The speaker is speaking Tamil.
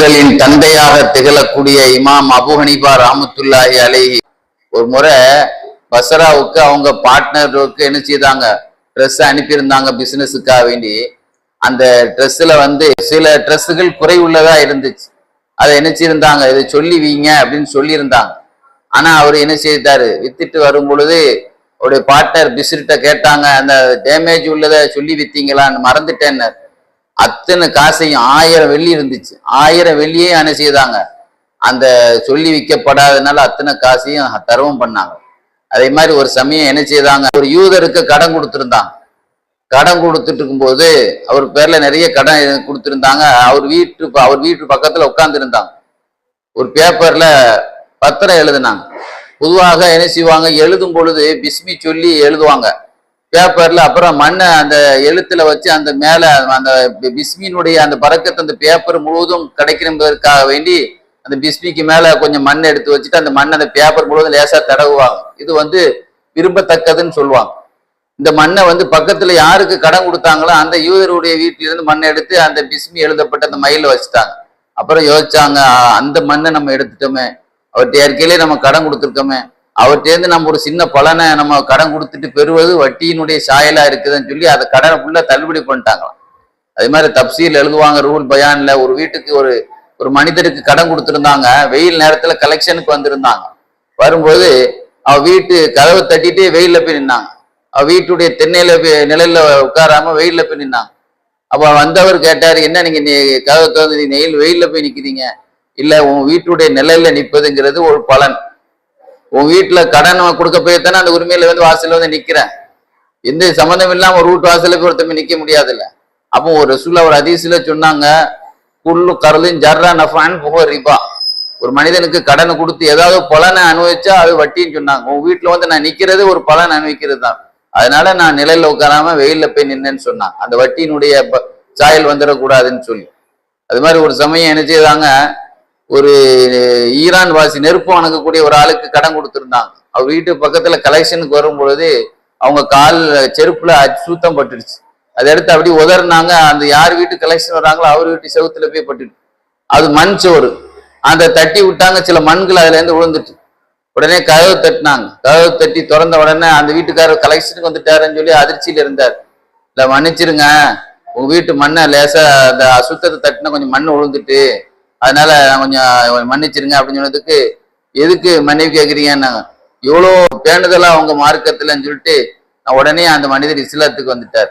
இமாம்களின் தந்தையாக திகழக்கூடிய இமாம் அபு ஹனிபா ராமத்துல்லாஹி அலைஹி. ஒரு முறை பசராவுக்கு அவங்க பார்ட்னருக்கு என்ன செய்தாங்க? ட்ரெஸ் அனுப்பியிருந்தாங்க பிசினஸுக்காக வேண்டி. அந்த ட்ரெஸ்ஸில் வந்து சில ட்ரெஸ்ஸுகள் குறைவுள்ளதா இருந்துச்சு. அதை என்ன செய்திருந்தாங்க? இதை சொல்லி வீங்க அப்படின்னு சொல்லியிருந்தாங்க. ஆனா அவர் என்ன செய்தார்? வித்துட்டு வரும் பொழுது அவருடைய பார்ட்னர் பிசிட்ட கேட்டாங்க அந்த டேமேஜ் உள்ளதை சொல்லி வித்தீங்களான்னு மறந்துட்டேன்னர். அத்தனை காசையும் ஆயிரம் வெள்ளி இருந்துச்சு. ஆயிரம் வெள்ளியே என்ன செய்தாங்க. அந்த சொல்லி விற்கப்படாதனால அத்தனை காசையும் தரவும் பண்ணாங்க. அதே மாதிரி ஒரு சமயம் என்ன செய்தாங்க? ஒரு யூதருக்கு கடன் கொடுத்துருந்தாங்க. கடன் கொடுத்துட்டு இருக்கும்போது அவர் பேர்ல நிறைய கடன் கொடுத்துருந்தாங்க. அவர் வீட்டு அவர் வீட்டு பக்கத்துல உட்காந்துருந்தாங்க ஒரு பேப்பர்ல பத்திரம் எழுதுனாங்க. பொதுவாக என்ன செய்வாங்க? எழுதும் பொழுது பிஸ்மி சொல்லி எழுதுவாங்க. பேப்பர்ல அப்புறம் மண்ணை அந்த எழுத்துல வச்சு அந்த மேல அந்த பிஸ்மியினுடைய அந்த பறக்கத்தை அந்த பேப்பர் முழுவதும் கிடைக்கணுங்கிறதுக்காக வேண்டி அந்த பிஸ்மிக்கு மேல கொஞ்சம் மண் எடுத்து வச்சுட்டு அந்த மண் அந்த பேப்பர் முழுவதும் லேசா தடவுவாங்க. இது வந்து விரும்பத்தக்கதுன்னு சொல்லுவாங்க. இந்த மண்ணை வந்து பக்கத்துல யாருக்கு கடன் கொடுத்தாங்களோ அந்த யூதருடைய வீட்டிலிருந்து மண்ணை எடுத்து அந்த பிஸ்மி எழுதப்பட்ட அந்த மயில வச்சுட்டாங்க. அப்புறம் யோசிச்சாங்க அந்த மண்ணை நம்ம எடுத்துட்டோமே. அவர்கிட்ட இயற்கையிலே நம்ம கடன் கொடுத்துருக்கோமே. அவர்கிட்டேருந்து நம்ம ஒரு சின்ன பலனை நம்ம கடன் கொடுத்துட்டு பெறுவது வட்டியினுடைய சாயலா இருக்குதுன்னு சொல்லி அதை கடனை ஃபுல்லாக தள்ளுபடி பண்ணிட்டாங்களாம். அதே மாதிரி தப்சீல் எழுதுவாங்க ரூல் பயான்ல. ஒரு வீட்டுக்கு ஒரு ஒரு மனிதருக்கு கடன் கொடுத்துருந்தாங்க. வெயில் நேரத்துல கலெக்ஷனுக்கு வந்திருந்தாங்க. வரும்போது அவ வீட்டு கதவை தட்டிட்டு வெயிலில் போய் நின்னாங்க. அவ வீட்டுடைய தென்னையில போய் நிழல்ல உட்காராம வெயிலில் போய் நின்னாங்க. அப்ப வந்தவர் கேட்டாரு என்ன நீங்க கதவை திறந்து நெயில் வெயில்ல போய் நிக்கிறீங்க? இல்ல உன் வீட்டுடைய நிழல்ல நிற்பதுங்கிறது ஒரு பலன். உன் வீட்டுல கடன் கொடுக்க போய் தானே அந்த உரிமையில வந்து வாசல்ல வந்து நிக்கிறேன். எந்த சம்மந்தம் இல்லாம ஒரு வீட்டு வாசல்ல போய் ஒருத்தமே நிக்க முடியாதுல்ல. அப்போ ஒரு ரசூல்லா ஒரு அதிசயில சொன்னாங்க குள்ளு கருளின் ஜர்ரா நஃபான் புக ரிபா. ஒரு மனிதனுக்கு கடனை கொடுத்து ஏதாவது பலனை அனுபவிச்சா அது வட்டின்னு சொன்னாங்க. உன் வீட்டுல வந்து நான் நிக்கிறது ஒரு பலன் அனுபவிக்கிறது தான். அதனால நான் நிலையில் உட்காராம வெயில்ல போய் நின்னேன்னு சொன்னான். அந்த வட்டியினுடைய ப- சாயல் வந்துடக்கூடாதுன்னு சொல்லி. அது மாதிரி ஒரு சமயம் என்ன செய்தாங்க ஒரு ஈரான் வாசி நெருப்பு வணங்கக்கூடிய ஒரு ஆளுக்கு கடன் கொடுத்துருந்தாங்க. அவர் வீட்டு பக்கத்துல கலெக்ஷனுக்கு வரும் பொழுது அவங்க கால் செருப்புல அசுத்தம் பட்டுடுச்சு அதை எடுத்து அப்படி உதறினாங்க. அந்த யார் வீட்டு கலெக்ஷன் வராங்களோ அவர் வீட்டு செவுத்துல போய் பட்டுட்டு. அது மண் சோறு. அந்த தட்டி விட்டாங்க. சில மண்கள் அதுல இருந்து விழுந்துட்டு. உடனே கதவு தட்டினாங்க. கதவு தட்டி திறந்த உடனே அந்த வீட்டுக்காரர் கலெக்ஷனுக்கு வந்துட்டாருன்னு சொல்லி அதிர்ச்சியில இருந்தார். இல்ல மன்னிச்சிருங்க. உங்க வீட்டு மண்ணை லேசா அந்த அசுத்தத்தை தட்டினா கொஞ்சம் மண் விழுந்துட்டு அதனால கொஞ்சம் மன்னிச்சிருங்க அப்படின்னு சொன்னதுக்கு எதுக்கு மன்னிப்பு கேட்குறீங்கன்னாங்க இவ்வளோ பேண்டுதலாக அவங்க மார்க்கத்துலன்னு சொல்லிட்டு நான் உடனே அந்த மனிதர் இஸ்லாத்துக்கு வந்துட்டார்.